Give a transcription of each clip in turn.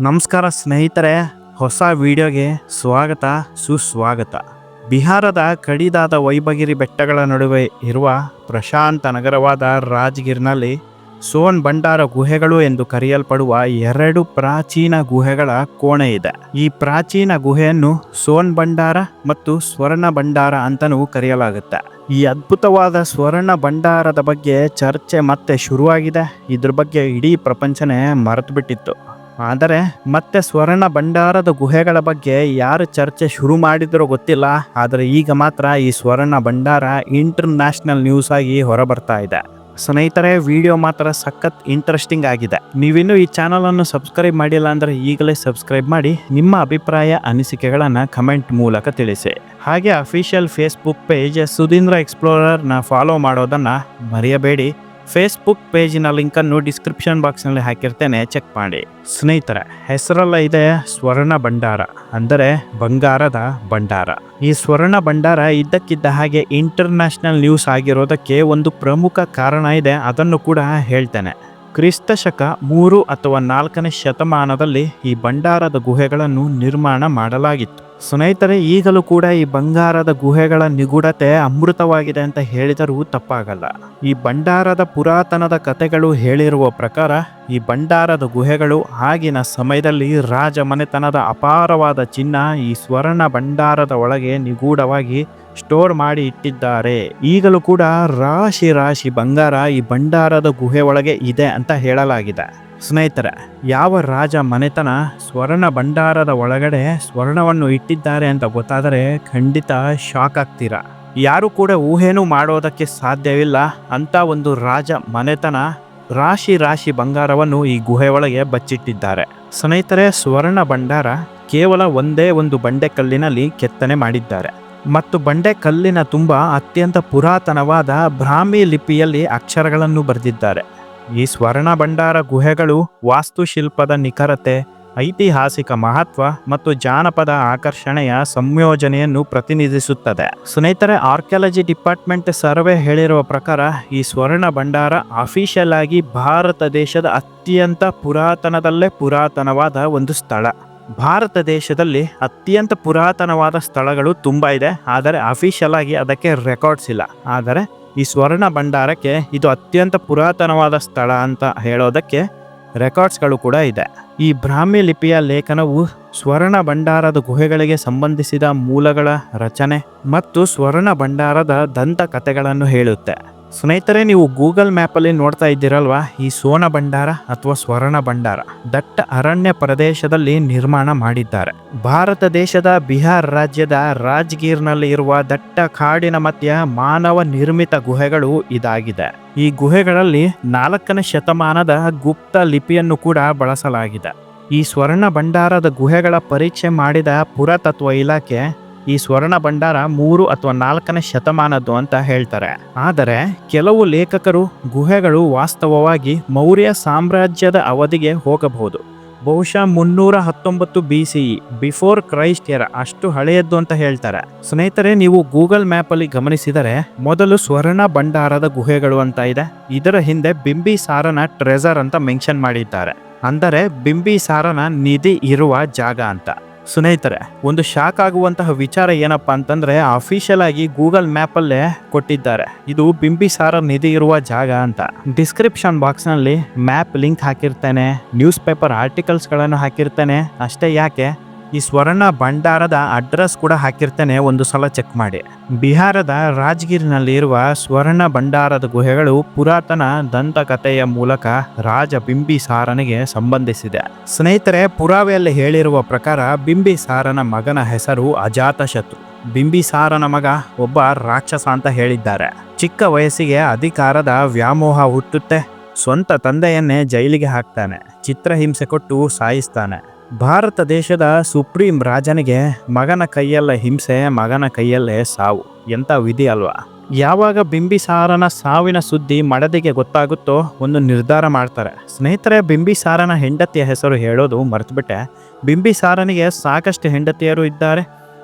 ನಮಸ್ಕಾರ ಸ್ನೇಹಿತರೆ, ಹೊಸ ವಿಡಿಯೋಗೆ ಸ್ವಾಗತ, ಸುಸ್ವಾಗತ. ಬಿಹಾರದ ಕಡಿದಾದ ವೈಭಗಿರಿ ಬೆಟ್ಟಗಳ ನಡುವೆ ಇರುವ ಪ್ರಶಾಂತ ನಗರವಾದ ರಾಜಗಿರ್ನಲ್ಲಿ ಸೋನ್ ಭಂಡಾರ ಗುಹೆಗಳು ಎಂದು ಕರೆಯಲ್ಪಡುವ ಎರಡು ಪ್ರಾಚೀನ ಗುಹೆಗಳ ಕೋಣೆ ಇದೆ. ಈ ಪ್ರಾಚೀನ ಗುಹೆಯನ್ನು ಸೋನ್ ಭಂಡಾರ ಮತ್ತು ಸ್ವರ್ಣ ಭಂಡಾರ ಅಂತಲೂ ಕರೆಯಲಾಗುತ್ತೆ. ಈ ಅದ್ಭುತವಾದ ಸ್ವರ್ಣ ಭಂಡಾರದ ಬಗ್ಗೆ ಚರ್ಚೆ ಮತ್ತೆ ಶುರುವಾಗಿದೆ. ಇದ್ರ ಬಗ್ಗೆ ಇಡೀ ಪ್ರಪಂಚನೇ ಮರೆತು ಬಿಟ್ಟಿತ್ತು. ಆದರೆ ಮತ್ತೆ ಸ್ವರ್ಣ ಭಂಡಾರದ ಗುಹೆಗಳ ಬಗ್ಗೆ ಯಾರು ಚರ್ಚೆ ಶುರು ಮಾಡಿದ್ರೋ ಗೊತ್ತಿಲ್ಲ. ಆದರೆ ಈಗ ಮಾತ್ರ ಈ ಸ್ವರ್ಣ ಭಂಡಾರ ಇಂಟರ್ನ್ಯಾಷನಲ್ ನ್ಯೂಸ್ ಆಗಿ ಹೊರಬರ್ತಾ ಇದೆ. ಸ್ನೇಹಿತರೆ, ವಿಡಿಯೋ ಮಾತ್ರ ಸಖತ್ ಇಂಟ್ರೆಸ್ಟಿಂಗ್ ಆಗಿದೆ. ನೀವಿನ್ನೂ ಈ ಚಾನಲನ್ನು ಸಬ್ಸ್ಕ್ರೈಬ್ ಮಾಡಿಲ್ಲ ಅಂದರೆ ಈಗಲೇ ಸಬ್ಸ್ಕ್ರೈಬ್ ಮಾಡಿ, ನಿಮ್ಮ ಅಭಿಪ್ರಾಯ, ಅನಿಸಿಕೆಗಳನ್ನು ಕಮೆಂಟ್ ಮೂಲಕ ತಿಳಿಸಿ. ಹಾಗೆ ಅಫಿಷಿಯಲ್ ಫೇಸ್ಬುಕ್ ಪೇಜ್ ಸುಧೀಂದ್ರ ಎಕ್ಸ್ಪ್ಲೋರರ್ನ ಫಾಲೋ ಮಾಡೋದನ್ನು ಮರೆಯಬೇಡಿ. ಫೇಸ್ಬುಕ್ ಪೇಜಿನ ಲಿಂಕನ್ನು ಡಿಸ್ಕ್ರಿಪ್ಷನ್ ಬಾಕ್ಸ್ನಲ್ಲಿ ಹಾಕಿರ್ತೇನೆ ಚೆಕ್ ಮಾಡಿ. ಸ್ನೇಹಿತರ, ಹೆಸರಲ್ಲ ಇದೆ ಸ್ವರ್ಣ ಭಂಡಾರ, ಅಂದರೆ ಬಂಗಾರದ ಭಂಡಾರ. ಈ ಸ್ವರ್ಣ ಭಂಡಾರ ಇದ್ದಕ್ಕಿದ್ದ ಹಾಗೆ ಇಂಟರ್ನ್ಯಾಷನಲ್ ನ್ಯೂಸ್ ಆಗಿರೋದಕ್ಕೆ ಒಂದು ಪ್ರಮುಖ ಕಾರಣ ಇದೆ, ಅದನ್ನು ಕೂಡ ಹೇಳ್ತೇನೆ. ಕ್ರಿಸ್ತ ಶಕ ಮೂರು ಅಥವಾ ನಾಲ್ಕನೇ ಶತಮಾನದಲ್ಲಿ ಈ ಭಂಡಾರದ ಗುಹೆಗಳನ್ನು ನಿರ್ಮಾಣ ಮಾಡಲಾಗಿತ್ತು. ಸ್ನೇಹಿತರೆ, ಈಗಲೂ ಕೂಡ ಈ ಬಂಗಾರದ ಗುಹೆಗಳ ನಿಗೂಢತೆ ಅಮೃತವಾಗಿದೆ ಅಂತ ಹೇಳಿದರೂ ತಪ್ಪಾಗಲ್ಲ. ಈ ಭಂಡಾರದ ಪುರಾತನದ ಕಥೆಗಳು ಹೇಳಿರುವ ಪ್ರಕಾರ, ಈ ಭಂಡಾರದ ಗುಹೆಗಳು ಆಗಿನ ಸಮಯದಲ್ಲಿ ರಾಜ ಮನೆತನದ ಅಪಾರವಾದ ಚಿನ್ನ ಈ ಸ್ವರ್ಣ ಭಂಡಾರದ ಒಳಗೆ ನಿಗೂಢವಾಗಿ ಸ್ಟೋರ್ ಮಾಡಿ ಇಟ್ಟಿದ್ದಾರೆ. ಈಗಲೂ ಕೂಡ ರಾಶಿ ರಾಶಿ ಬಂಗಾರ ಈ ಭಂಡಾರದ ಗುಹೆ ಒಳಗೆ ಇದೆ ಅಂತ ಹೇಳಲಾಗಿದೆ. ಸ್ನೇಹಿತರೆ, ಯಾವ ರಾಜ ಮನೆತನ ಸ್ವರ್ಣ ಭಂಡಾರದ ಒಳಗಡೆ ಸ್ವರ್ಣವನ್ನು ಇಟ್ಟಿದ್ದಾರೆ ಅಂತ ಗೊತ್ತಾದರೆ ಖಂಡಿತ ಶಾಕ್ ಆಗ್ತೀರಾ? ಯಾರು ಕೂಡ ಊಹೆನೂ ಮಾಡೋದಕ್ಕೆ ಸಾಧ್ಯವಿಲ್ಲ. ಅಂತ ಒಂದು ರಾಜ ಮನೆತನ ರಾಶಿ ರಾಶಿ ಬಂಗಾರವನ್ನು ಈ ಗುಹೆ ಒಳಗೆ ಬಚ್ಚಿಟ್ಟಿದ್ದಾರೆ. ಸ್ನೇಹಿತರೆ, ಸ್ವರ್ಣ ಭಂಡಾರ ಕೇವಲ ಒಂದೇ ಒಂದು ಬಂಡೆ ಕಲ್ಲಿನಲ್ಲಿ ಕೆತ್ತನೆ ಮಾಡಿದ್ದಾರೆ. ಮತ್ತು ಬಂಡೆ ಕಲ್ಲಿನ ತುಂಬ ಅತ್ಯಂತ ಪುರಾತನವಾದ ಬ್ರಾಹ್ಮಿ ಲಿಪಿಯಲ್ಲಿ ಅಕ್ಷರಗಳನ್ನು ಬರೆದಿದ್ದಾರೆ. ಈ ಸ್ವರ್ಣ ಭಂಡಾರ ಗುಹೆಗಳು ವಾಸ್ತುಶಿಲ್ಪದ ನಿಖರತೆ, ಐತಿಹಾಸಿಕ ಮಹತ್ವ ಮತ್ತು ಜಾನಪದ ಆಕರ್ಷಣೆಯ ಸಂಯೋಜನೆಯನ್ನು ಪ್ರತಿನಿಧಿಸುತ್ತದೆ. ಸ್ನೇಹಿತರೆ, ಆರ್ಕಿಯಾಲಜಿ ಡಿಪಾರ್ಟ್ಮೆಂಟ್ ಸರ್ವೆ ಹೇಳಿರುವ ಪ್ರಕಾರ, ಈ ಸ್ವರ್ಣ ಭಂಡಾರ ಅಫಿಷಿಯಲ್ ಆಗಿ ಭಾರತ ದೇಶದ ಅತ್ಯಂತ ಪುರಾತನದಲ್ಲೇ ಪುರಾತನವಾದ ಒಂದು ಸ್ಥಳ. ಭಾರತ ದೇಶದಲ್ಲಿ ಅತ್ಯಂತ ಪುರಾತನವಾದ ಸ್ಥಳಗಳು ತುಂಬ ಇದೆ, ಆದರೆ ಅಫಿಷಿಯಲ್ ಆಗಿ ಅದಕ್ಕೆ ರೆಕಾರ್ಡ್ಸ್ ಇಲ್ಲ. ಆದರೆ ಈ ಸ್ವರ್ಣ ಭಂಡಾರಕ್ಕೆ ಇದು ಅತ್ಯಂತ ಪುರಾತನವಾದ ಸ್ಥಳ ಅಂತ ಹೇಳೋದಕ್ಕೆ ರೆಕಾರ್ಡ್ಸ್ಗಳು ಕೂಡ ಇದೆ. ಈ ಬ್ರಾಹ್ಮಿ ಲಿಪಿಯ ಲೇಖನವು ಸ್ವರ್ಣ ಭಂಡಾರದ ಗುಹೆಗಳಿಗೆ ಸಂಬಂಧಿಸಿದ ಮೂಲಗಳ ರಚನೆ ಮತ್ತು ಸ್ವರ್ಣ ಭಂಡಾರದ ದಂತ ಕಥೆಗಳನ್ನು ಹೇಳುತ್ತೆ. ಸ್ನೇಹಿತರೆ, ನೀವು ಗೂಗಲ್ ಮ್ಯಾಪಲ್ಲಿ ನೋಡ್ತಾ ಇದ್ದೀರಲ್ವಾ? ಈ ಸೋನ ಭಂಡಾರ ಅಥವಾ ಸ್ವರ್ಣ ಭಂಡಾರ ದಟ್ಟ ಅರಣ್ಯ ಪ್ರದೇಶದಲ್ಲಿ ನಿರ್ಮಾಣ ಮಾಡಿದ್ದಾರೆ. ಭಾರತ ದೇಶದ ಬಿಹಾರ್ ರಾಜ್ಯದ ರಾಜ್ಗೀರ್ನಲ್ಲಿ ಇರುವ ದಟ್ಟ ಕಾಡಿನ ಮಧ್ಯ ಮಾನವ ನಿರ್ಮಿತ ಗುಹೆಗಳು ಇದಾಗಿದೆ. ಈ ಗುಹೆಗಳಲ್ಲಿ ನಾಲ್ಕನೇ ಶತಮಾನದ ಗುಪ್ತ ಲಿಪಿಯನ್ನು ಕೂಡ ಬಳಸಲಾಗಿದೆ. ಈ ಸ್ವರ್ಣ ಭಂಡಾರದ ಗುಹೆಗಳ ಪರೀಕ್ಷೆ ಮಾಡಿದ ಪುರಾತತ್ವ ಇಲಾಖೆ ಈ ಸ್ವರ್ಣ ಭಂಡಾರ ಮೂರು ಅಥವಾ ನಾಲ್ಕನೇ ಶತಮಾನದ್ದು ಅಂತ ಹೇಳ್ತಾರೆ. ಆದರೆ ಕೆಲವು ಲೇಖಕರು ಗುಹೆಗಳು ವಾಸ್ತವವಾಗಿ ಮೌರ್ಯ ಸಾಮ್ರಾಜ್ಯದ ಅವಧಿಗೆ ಹೋಗಬಹುದು. ಬಹುಶಃ ಮುನ್ನೂರ ಹತ್ತೊಂಬತ್ತು ಬಿ ಸಿ ಬಿಫೋರ್ ಕ್ರೈಸ್ಟ್ ಎರ ಅಷ್ಟು ಹಳೆಯದ್ದು ಅಂತ ಹೇಳ್ತಾರೆ. ಸ್ನೇಹಿತರೆ, ನೀವು ಗೂಗಲ್ ಮ್ಯಾಪಲ್ಲಿ ಗಮನಿಸಿದರೆ ಮೊದಲು ಸ್ವರ್ಣ ಭಂಡಾರದ ಗುಹೆಗಳು ಅಂತ ಇದೆ. ಇದರ ಹಿಂದೆ ಬಿಂಬಿಸಾರನ ಟ್ರೆಸರ್ ಅಂತ ಮೆನ್ಷನ್ ಮಾಡಿದ್ದಾರೆ. ಅಂದರೆ ಬಿಂಬಿಸಾರನ ನಿಧಿ ಇರುವ ಜಾಗ ಅಂತ. ಸ್ನೇಹಿತರೆ, ಒಂದು ಶಾಕ್ ಆಗುವಂತಹ ವಿಚಾರ ಏನಪ್ಪಾ ಅಂತಂದ್ರೆ ಅಫಿಷಿಯಲ್ ಆಗಿ ಗೂಗಲ್ ಮ್ಯಾಪ್ ಅಲ್ಲೇ ಕೊಟ್ಟಿದ್ದಾರೆ. ಇದು ಬಿಂಬಿಸಾರ ನಿಧಿ ಇರುವ ಜಾಗ ಅಂತ. ಡಿಸ್ಕ್ರಿಪ್ಷನ್ ಬಾಕ್ಸ್ನಲ್ಲಿ ಮ್ಯಾಪ್ ಲಿಂಕ್ ಹಾಕಿರ್ತೇನೆ ನ್ಯೂಸ್ ಪೇಪರ್ ಆರ್ಟಿಕಲ್ಸ್ಗಳನ್ನು ಹಾಕಿರ್ತೇನೆ. ಅಷ್ಟೇ ಯಾಕೆ? ಈ ಸ್ವರ್ಣ ಭಂಡಾರದ ಅಡ್ರೆಸ್ ಕೂಡ ಹಾಕಿರ್ತೇನೆ, ಒಂದು ಸಲ ಚೆಕ್ ಮಾಡಿ. ಬಿಹಾರದ ರಾಜಗಿರಿನಲ್ಲಿರುವ ಸ್ವರ್ಣ ಭಂಡಾರದ ಗುಹೆಗಳು ಪುರಾತನ ದಂತಕಥೆಯ ಮೂಲಕ ರಾಜ ಬಿಂಬಿಸಾರನಿಗೆ ಸಂಬಂಧಿಸಿದೆ. ಸ್ನೇಹಿತರೆ, ಪುರಾವೆಯಲ್ಲಿ ಹೇಳಿರುವ ಪ್ರಕಾರ ಬಿಂಬಿಸಾರನ ಮಗನ ಹೆಸರು ಅಜಾತಶತ್ರು. ಬಿಂಬಿಸಾರನ ಮಗ ಒಬ್ಬ ರಾಕ್ಷಸ ಅಂತ ಹೇಳಿದ್ದಾರೆ. ಚಿಕ್ಕ ವಯಸ್ಸಿಗೆ ಅಧಿಕಾರದ ವ್ಯಾಮೋಹ ಹುಟ್ಟುತ್ತೆ. ಸ್ವಂತ ತಂದೆಯನ್ನೇ ಜೈಲಿಗೆ ಹಾಕ್ತಾನೆ. ಚಿತ್ರಹಿಂಸೆ ಕೊಟ್ಟು ಸಾಯಿಸ್ತಾನೆ. ಭಾರತ ದೇಶದ ಸುಪ್ರೀಂ ರಾಜನಿಗೆ ಮಗನ ಕೈಯಲ್ಲೇ ಹಿಂಸೆ, ಮಗನ ಕೈಯಲ್ಲೇ ಸಾವು. ಎಂಥ ವಿಧಿ ಅಲ್ವಾ? ಯಾವಾಗ ಬಿಂಬಿಸಾರನ ಸಾವಿನ ಸುದ್ದಿ ಮಡದಿಗೆ ಗೊತ್ತಾಗುತ್ತೋ ಒಂದು ನಿರ್ಧಾರ ಮಾಡ್ತಾರೆ. ಸ್ನೇಹಿತರೆ, ಬಿಂಬಿಸಾರನ ಹೆಂಡತಿಯ ಹೆಸರು ಹೇಳೋದು ಮರೆತುಬಿಟ್ಟೆ. ಬಿಂಬಿಸಾರನಿಗೆ ಸಾಕಷ್ಟು ಹೆಂಡತಿಯರು ಇದ್ದಾರೆ.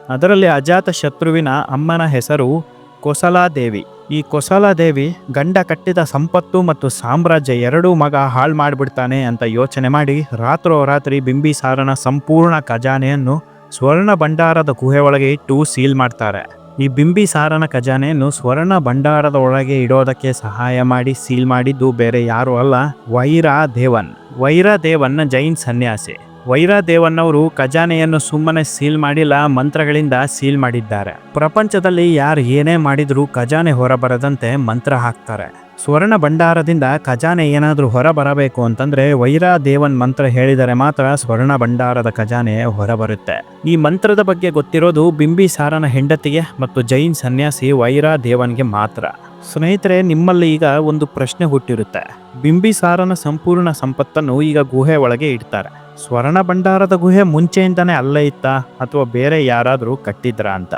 ಅದರಲ್ಲಿ ಅಜಾತ ಶತ್ರುವಿನ ಅಮ್ಮನ ಹೆಸರು ಕೊಸಲಾದೇವಿ. ಈ ಕೊಸಲದೇವಿ ಗಂಡ ಕಟ್ಟಿದ ಸಂಪತ್ತು ಮತ್ತು ಸಾಮ್ರಾಜ್ಯ ಎರಡೂ ಮಗ ಹಾಳು ಮಾಡಿಬಿಡ್ತಾನೆ ಅಂತ ಯೋಚನೆ ಮಾಡಿ ರಾತ್ರೋರಾತ್ರಿ ಬಿಂಬಿಸಾರನ ಸಂಪೂರ್ಣ ಖಜಾನೆಯನ್ನು ಸ್ವರ್ಣ ಭಂಡಾರದ ಗುಹೆ ಒಳಗೆ ಇಟ್ಟು ಸೀಲ್ ಮಾಡ್ತಾರೆ. ಈ ಬಿಂಬಿಸಾರನ ಖಜಾನೆಯನ್ನು ಸ್ವರ್ಣ ಭಂಡಾರದ ಒಳಗೆ ಇಡೋದಕ್ಕೆ ಸಹಾಯ ಮಾಡಿ ಸೀಲ್ ಮಾಡಿದ್ದು ಬೇರೆ ಯಾರು ಅಲ್ಲ ವೈರಾ ದೇವನ್ ವೈರಾ ದೇವನ್ ಜೈನ್ ಸನ್ಯಾಸಿ. ವೈರಾ ದೇವನ್ನವರು ಖಜಾನೆಯನ್ನು ಸುಮ್ಮನೆ ಸೀಲ್ ಮಾಡಿಲ್ಲ, ಮಂತ್ರಗಳಿಂದ ಸೀಲ್ ಮಾಡಿದ್ದಾರೆ. ಪ್ರಪಂಚದಲ್ಲಿ ಯಾರು ಏನೇ ಮಾಡಿದರೂ ಖಜಾನೆ ಹೊರಬರದಂತೆ ಮಂತ್ರ ಹಾಕ್ತಾರೆ. ಸ್ವರ್ಣ ಭಂಡಾರದಿಂದ ಖಜಾನೆ ಏನಾದರೂ ಹೊರ ಬರಬೇಕು ಅಂತಂದ್ರೆ ವೈರಾ ದೇವನ್ ಮಂತ್ರ ಹೇಳಿದರೆ ಮಾತ್ರ ಸ್ವರ್ಣ ಭಂಡಾರದ ಖಜಾನೆ ಹೊರಬರುತ್ತೆ. ಈ ಮಂತ್ರದ ಬಗ್ಗೆ ಗೊತ್ತಿರೋದು ಬಿಂಬಿಸಾರನ ಹೆಂಡತಿಗೆ ಮತ್ತು ಜೈನ್ ಸನ್ಯಾಸಿ ವೈರಾ ದೇವನ್ಗೆ ಮಾತ್ರ. ಸ್ನೇಹಿತರೆ, ನಿಮ್ಮಲ್ಲಿ ಈಗ ಒಂದು ಪ್ರಶ್ನೆ ಹುಟ್ಟಿರುತ್ತೆ. ಬಿಂಬಿಸಾರನ ಸಂಪೂರ್ಣ ಸಂಪತ್ತನ್ನು ಈಗ ಗುಹೆ ಒಳಗೆ ಇಡ್ತಾರೆ. ಸ್ವರ್ಣ ಭಂಡಾರದ ಗುಹೆ ಮುಂಚೆಯಿಂದನೇ ಅಲ್ಲೇ ಇತ್ತಾ ಅಥವಾ ಬೇರೆ ಯಾರಾದರೂ ಕಟ್ಟಿದ್ರಾ ಅಂತ?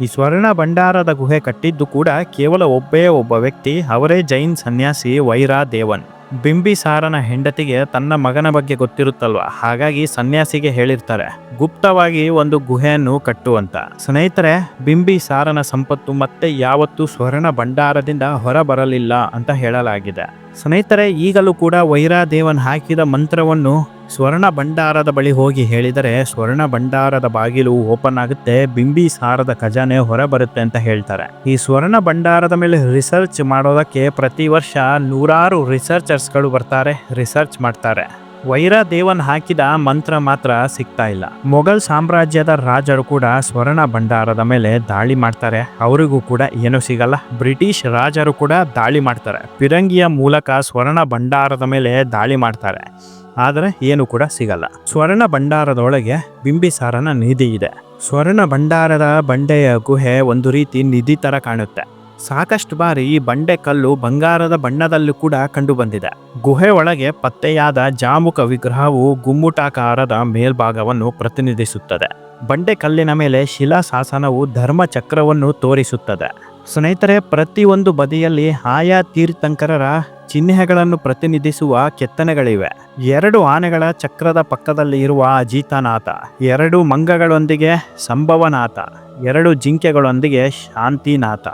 ಈ ಸ್ವರ್ಣ ಭಂಡಾರದ ಗುಹೆ ಕಟ್ಟಿದ್ದು ಕೂಡ ಕೇವಲ ಒಬ್ಬೇ ಒಬ್ಬ ವ್ಯಕ್ತಿ, ಅವರೇ ಜೈನ್ ಸನ್ಯಾಸಿ ವೈರಾ ದೇವನ್ ಬಿಂಬಿಸಾರನ ಹೆಂಡತಿಗೆ ತನ್ನ ಮಗನ ಬಗ್ಗೆ ಗೊತ್ತಿರುತ್ತಲ್ವ? ಹಾಗಾಗಿ ಸನ್ಯಾಸಿಗೆ ಹೇಳಿರ್ತಾರೆ, ಗುಪ್ತವಾಗಿ ಒಂದು ಗುಹೆಯನ್ನು ಕಟ್ಟುವಂತ ಸ್ನೇಹಿತರೆ, ಬಿಂಬಿಸಾರನ ಸಂಪತ್ತು ಮತ್ತೆ ಯಾವತ್ತೂ ಸ್ವರ್ಣ ಭಂಡಾರದಿಂದ ಹೊರಬರಲಿಲ್ಲ ಅಂತ ಹೇಳಲಾಗಿದೆ. ಸ್ನೇಹಿತರೆ, ಈಗಲೂ ಕೂಡ ವೈರಾದೇವನ್ ಹಾಕಿದ ಮಂತ್ರವನ್ನು ಸ್ವರ್ಣ ಭಂಡಾರದ ಬಳಿ ಹೋಗಿ ಹೇಳಿದರೆ ಸ್ವರ್ಣ ಭಂಡಾರದ ಬಾಗಿಲು ಓಪನ್ ಆಗುತ್ತೆ ಬಿಂಬಿಸಾರದ ಖಜಾನೆ ಹೊರಬರುತ್ತೆ ಅಂತ ಹೇಳ್ತಾರೆ. ಈ ಸ್ವರ್ಣ ಭಂಡಾರದ ಮೇಲೆ ರಿಸರ್ಚ್ ಮಾಡೋದಕ್ಕೆ ಪ್ರತಿ ವರ್ಷ ನೂರಾರು ರಿಸರ್ಚರ್ಸ್ಗಳು ಬರ್ತಾರೆ, ರಿಸರ್ಚ್ ಮಾಡ್ತಾರೆ. ವೈರ ದೇವನ್ ಹಾಕಿದ ಮಂತ್ರ ಮಾತ್ರ ಸಿಗ್ತಾ ಇಲ್ಲ. ಮೊಘಲ್ ಸಾಮ್ರಾಜ್ಯದ ರಾಜರು ಕೂಡ ಸ್ವರ್ಣ ಭಂಡಾರದ ಮೇಲೆ ದಾಳಿ ಮಾಡ್ತಾರೆ. ಅವರಿಗೂ ಕೂಡ ಏನು ಸಿಗಲ್ಲ. ಬ್ರಿಟಿಷ್ ರಾಜರು ಕೂಡ ದಾಳಿ ಮಾಡ್ತಾರೆ. ಪಿರಂಗಿಯ ಮೂಲಕ ಸ್ವರ್ಣ ಭಂಡಾರದ ಮೇಲೆ ದಾಳಿ ಮಾಡ್ತಾರೆ. ಆದರೆ ಏನು ಕೂಡ ಸಿಗಲ್ಲ. ಸ್ವರ್ಣ ಭಂಡಾರದೊಳಗೆ ಬಿಂಬಿಸಾರನ ನಿಧಿ ಇದೆ. ಸ್ವರ್ಣ ಭಂಡಾರದ ಬಂಡೆಯ ಗುಹೆ ಒಂದು ರೀತಿ ನಿಧಿ ತರ ಕಾಣುತ್ತೆ. ಸಾಕಷ್ಟು ಬಾರಿ ಈ ಬಂಡೆ ಕಲ್ಲು ಬಂಗಾರದ ಬಣ್ಣದಲ್ಲೂ ಕೂಡ ಕಂಡುಬಂದಿದೆ. ಗುಹೆ ಒಳಗೆ ಪತ್ತೆಯಾದ ಜಾಮುಕ ವಿಗ್ರಹವು ಗುಮ್ಮುಟಾಕಾರದ ಮೇಲ್ಭಾಗವನ್ನು ಪ್ರತಿನಿಧಿಸುತ್ತದೆ. ಬಂಡೆ ಕಲ್ಲಿನ ಮೇಲೆ ಶಿಲಾಶಾಸನವು ಧರ್ಮ ಚಕ್ರವನ್ನು ತೋರಿಸುತ್ತದೆ. ಸ್ನೇಹಿತರೆ, ಪ್ರತಿಯೊಂದು ಬದಿಯಲ್ಲಿ ಆಯಾ ತೀರ್ಥಂಕರರ ಚಿಹ್ನೆಗಳನ್ನು ಪ್ರತಿನಿಧಿಸುವ ಕೆತ್ತನೆಗಳಿವೆ. ಎರಡು ಆನೆಗಳ ಚಕ್ರದ ಪಕ್ಕದಲ್ಲಿ ಇರುವ ಅಜಿತನಾಥ, ಎರಡು ಮಂಗಗಳೊಂದಿಗೆ ಸಂಭವನಾಥ, ಎರಡು ಜಿಂಕೆಗಳೊಂದಿಗೆ ಶಾಂತಿನಾಥ.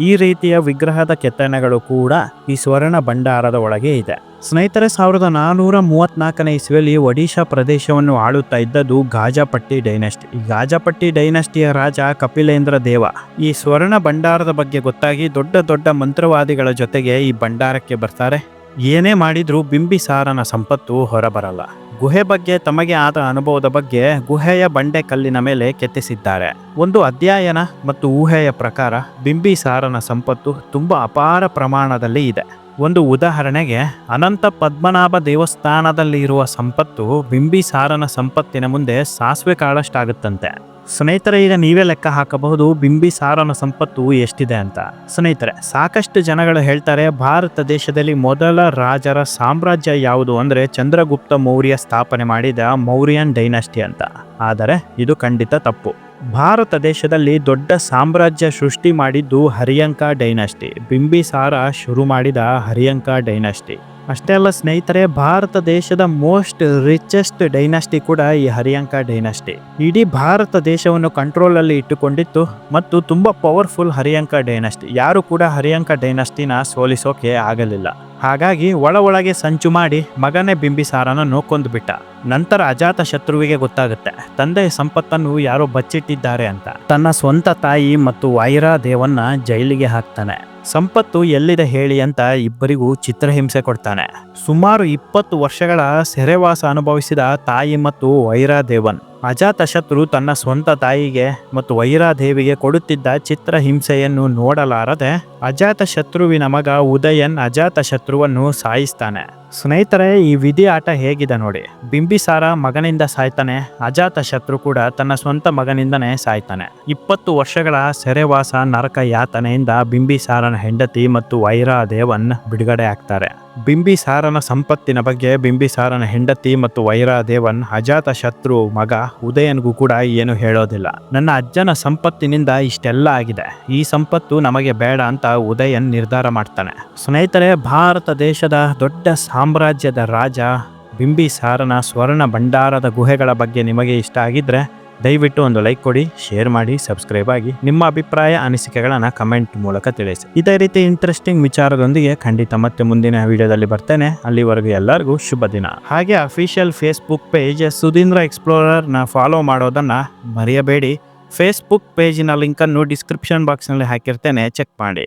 ಈ ರೀತಿಯ ವಿಗ್ರಹದ ಕೆತ್ತನೆಗಳು ಕೂಡ ಈ ಸ್ವರ್ಣ ಭಂಡಾರದ ಒಳಗೆ ಇದೆ. ಸ್ನೇಹಿತರೆ, ಸಾವಿರದ ನಾನೂರ ಮೂವತ್ನಾಲ್ಕನೇ ಇಸ್ವಿಯಲ್ಲಿ ಒಡಿಶಾ ಪ್ರದೇಶವನ್ನು ಆಳುತ್ತಾ ಇದ್ದದ್ದು ಗಾಜಾಪಟ್ಟಿ ಡೈನಸ್ಟಿ. ಈ ಗಾಜಾಪಟ್ಟಿ ಡೈನಸ್ಟಿಯ ರಾಜ ಕಪಿಲೇಂದ್ರ ದೇವ. ಈ ಸ್ವರ್ಣ ಭಂಡಾರದ ಬಗ್ಗೆ ಗೊತ್ತಾಗಿ ದೊಡ್ಡ ದೊಡ್ಡ ಮಂತ್ರವಾದಿಗಳ ಜೊತೆಗೆ ಈ ಭಂಡಾರಕ್ಕೆ ಬರ್ತಾರೆ. ಏನೇ ಮಾಡಿದ್ರೂ ಬಿಂಬಿಸಾರನ ಸಂಪತ್ತು ಹೊರಬರಲ್ಲ. ಗುಹೆ ಬಗ್ಗೆ ತಮಗೆ ಆದ ಅನುಭವದ ಬಗ್ಗೆ ಗುಹೆಯ ಬಂಡೆ ಕಲ್ಲಿನ ಮೇಲೆ ಕೆತ್ತಿಸಿದ್ದಾರೆ. ಒಂದು ಅಧ್ಯಯನ ಮತ್ತು ಊಹೆಯ ಪ್ರಕಾರ, ಬಿಂಬಿಸಾರನ ಸಂಪತ್ತು ತುಂಬಾ ಅಪಾರ ಪ್ರಮಾಣದಲ್ಲಿ ಇದೆ. ಒಂದು ಉದಾಹರಣೆಗೆ, ಅನಂತ ಪದ್ಮನಾಭ ದೇವಸ್ಥಾನದಲ್ಲಿ ಇರುವ ಸಂಪತ್ತು ಬಿಂಬಿಸಾರನ ಸಂಪತ್ತಿನ ಮುಂದೆ ಸಾಸಿವೆ ಕಾಳಷ್ಟಾಗುತ್ತಂತೆ. ಸ್ನೇಹಿತರೆ, ಈಗ ನೀವೇ ಲೆಕ್ಕ ಹಾಕಬಹುದು ಬಿಂಬಿಸಾರನ ಸಂಪತ್ತು ಎಷ್ಟಿದೆ ಅಂತ. ಸ್ನೇಹಿತರೆ, ಸಾಕಷ್ಟು ಜನಗಳು ಹೇಳ್ತಾರೆ, ಭಾರತ ದೇಶದಲ್ಲಿ ಮೊದಲ ರಾಜರ ಸಾಮ್ರಾಜ್ಯ ಯಾವುದು ಅಂದ್ರೆ ಚಂದ್ರಗುಪ್ತ ಮೌರ್ಯ ಸ್ಥಾಪನೆ ಮಾಡಿದ ಮೌರ್ಯನ್ ಡೈನಸ್ಟಿ ಅಂತ. ಆದರೆ, ಇದು ಖಂಡಿತ ತಪ್ಪು. ಭಾರತ ದೇಶದಲ್ಲಿ ದೊಡ್ಡ ಸಾಮ್ರಾಜ್ಯ ಸೃಷ್ಟಿ ಮಾಡಿದ್ದು ಹರಿಯಂಕ ಡೈನಸ್ಟಿ. ಬಿಂಬಿಸಾರ ಶುರು ಮಾಡಿದ ಹರಿಯಂಕ ಡೈನಸ್ಟಿ. ಅಷ್ಟೇ ಅಲ್ಲ ಸ್ನೇಹಿತರೆ, ಭಾರತ ದೇಶದ ಮೋಸ್ಟ್ ರಿಚೆಸ್ಟ್ ಡೈನಾಸ್ಟಿ ಕೂಡ ಈ ಹರಿಯಂಕ ಡೈನಾಸ್ಟಿ. ಇಡೀ ಭಾರತ ದೇಶವನ್ನು ಕಂಟ್ರೋಲ್ ಅಲ್ಲಿ ಇಟ್ಟುಕೊಂಡಿತ್ತು ಮತ್ತು ತುಂಬಾ ಪವರ್ಫುಲ್ ಹರಿಯಂಕ ಡೈನಾಸ್ಟಿ. ಯಾರು ಕೂಡ ಹರಿಯಂಕ ಡೈನಾಸ್ಟಿನ ಸೋಲಿಸೋಕೆ ಆಗಲಿಲ್ಲ. ಹಾಗಾಗಿ ಒಳ ಒಳಗೆ ಸಂಚು ಮಾಡಿ ಮಗನೇ ಬಿಂಬಿಸಾರನನ್ನು ಕೊಂದುಬಿಟ್ಟ. ನಂತರ ಅಜಾತ ಶತ್ರುವಿಗೆ ಗೊತ್ತಾಗುತ್ತೆ ತಂದೆ ಸಂಪತ್ತನ್ನು ಯಾರೋ ಬಚ್ಚಿಟ್ಟಿದ್ದಾರೆ ಅಂತ. ತನ್ನ ಸ್ವಂತ ತಾಯಿ ಮತ್ತು ವೈರಾ ದೇವನ್ನ ಜೈಲಿಗೆ ಹಾಕ್ತಾನೆ. ಸಂಪತ್ತು ಎಲ್ಲಿದೆ ಹೇಳಿ ಅಂತ ಇಬ್ಬರಿಗೂ ಚಿತ್ರಹಿಂಸೆ ಕೊಡ್ತಾನೆ. ಸುಮಾರು ಇಪ್ಪತ್ತು ವರ್ಷಗಳ ಸೆರೆವಾಸ ಅನುಭವಿಸಿದ ತಾಯಿ ಮತ್ತು ವೈರಾ ದೇವನ್. ಅಜಾತಶತ್ರು ತನ್ನ ಸ್ವಂತ ತಾಯಿಗೆ ಮತ್ತು ವೈರಾದೇವಿಗೆ ಕೊಡುತ್ತಿದ್ದ ಚಿತ್ರಹಿಂಸೆಯನ್ನು ನೋಡಲಾರದೆ ಅಜಾತಶತ್ರುವಿನ ಮಗ ಉದಯನ್ ಅಜಾತಶತ್ರುವನ್ನು ಸಾಯಿಸ್ತಾನೆ. ಸ್ನೇಹಿತರೆ, ಈ ವಿಧಿ ಆಟ ಹೇಗಿದೆ ನೋಡಿ. ಬಿಂಬಿಸಾರ ಮಗನಿಂದ ಸಾಯ್ತಾನೆ, ಅಜಾತ ಶತ್ರು ಕೂಡ ತನ್ನ ಸ್ವಂತ ಮಗನಿಂದನೇ ಸಾಯ್ತಾನೆ. ಇಪ್ಪತ್ತು ವರ್ಷಗಳ ಸೆರೆವಾಸ ನರಕ ಯಾತನೆಯಿಂದ ಬಿಂಬಿಸಾರನ ಹೆಂಡತಿ ಮತ್ತು ವೈರಾ ದೇವನ್ ಬಿಡುಗಡೆ ಆಗ್ತಾರೆ. ಬಿಂಬಿಸಾರನ ಸಂಪತ್ತಿನ ಬಗ್ಗೆ ಬಿಂಬಿಸಾರನ ಹೆಂಡತಿ ಮತ್ತು ವೈರಾ ದೇವನ್ ಅಜಾತ ಶತ್ರು ಮಗ ಉದಯನ್ಗೂ ಕೂಡ ಏನು ಹೇಳೋದಿಲ್ಲ. ನನ್ನ ಅಜ್ಜನ ಸಂಪತ್ತಿನಿಂದ ಇಷ್ಟೆಲ್ಲ ಆಗಿದೆ. ಈ ಸಂಪತ್ತು ನಮಗೆ ಬೇಡ ಅಂತ ಉದಯನ್ ನಿರ್ಧಾರ ಮಾಡ್ತಾನೆ. ಸ್ನೇಹಿತರೆ, ಭಾರತ ದೇಶದ ದೊಡ್ಡ ಸಾಮ್ರಾಜ್ಯದ ರಾಜ ಬಿಂಬಿಸಾರನ ಸ್ವರ್ಣ ಭಂಡಾರದ ಗುಹೆಗಳ ಬಗ್ಗೆ ನಿಮಗೆ ಇಷ್ಟ ಆಗಿದ್ರೆ ದಯವಿಟ್ಟು ಒಂದು ಲೈಕ್ ಕೊಡಿ, ಶೇರ್ ಮಾಡಿ, ಸಬ್ಸ್ಕ್ರೈಬ್ ಆಗಿ ನಿಮ್ಮ ಅಭಿಪ್ರಾಯ, ಅನಿಸಿಕೆಗಳನ್ನು ಕಮೆಂಟ್ ಮೂಲಕ ತಿಳಿಸಿ. ಇದೇ ರೀತಿ ಇಂಟ್ರೆಸ್ಟಿಂಗ್ ವಿಚಾರದೊಂದಿಗೆ ಖಂಡಿತ ಮತ್ತೆ ಮುಂದಿನ ವಿಡಿಯೋದಲ್ಲಿ ಬರ್ತೇನೆ. ಅಲ್ಲಿವರೆಗೂ ಎಲ್ಲರಿಗೂ ಶುಭ ದಿನ. ಹಾಗೆ ಅಫಿಷಿಯಲ್ ಫೇಸ್ಬುಕ್ ಪೇಜ್ ಸುಧೀಂದ್ರ ಎಕ್ಸ್ಪ್ಲೋರರ್ನ ಫಾಲೋ ಮಾಡೋದನ್ನು ಮರೆಯಬೇಡಿ. ಫೇಸ್ಬುಕ್ ಪೇಜಿನ ಲಿಂಕನ್ನು ಡಿಸ್ಕ್ರಿಪ್ಷನ್ ಬಾಕ್ಸ್ನಲ್ಲಿ ಹಾಕಿರ್ತೇನೆ. ಚೆಕ್ ಮಾಡಿ.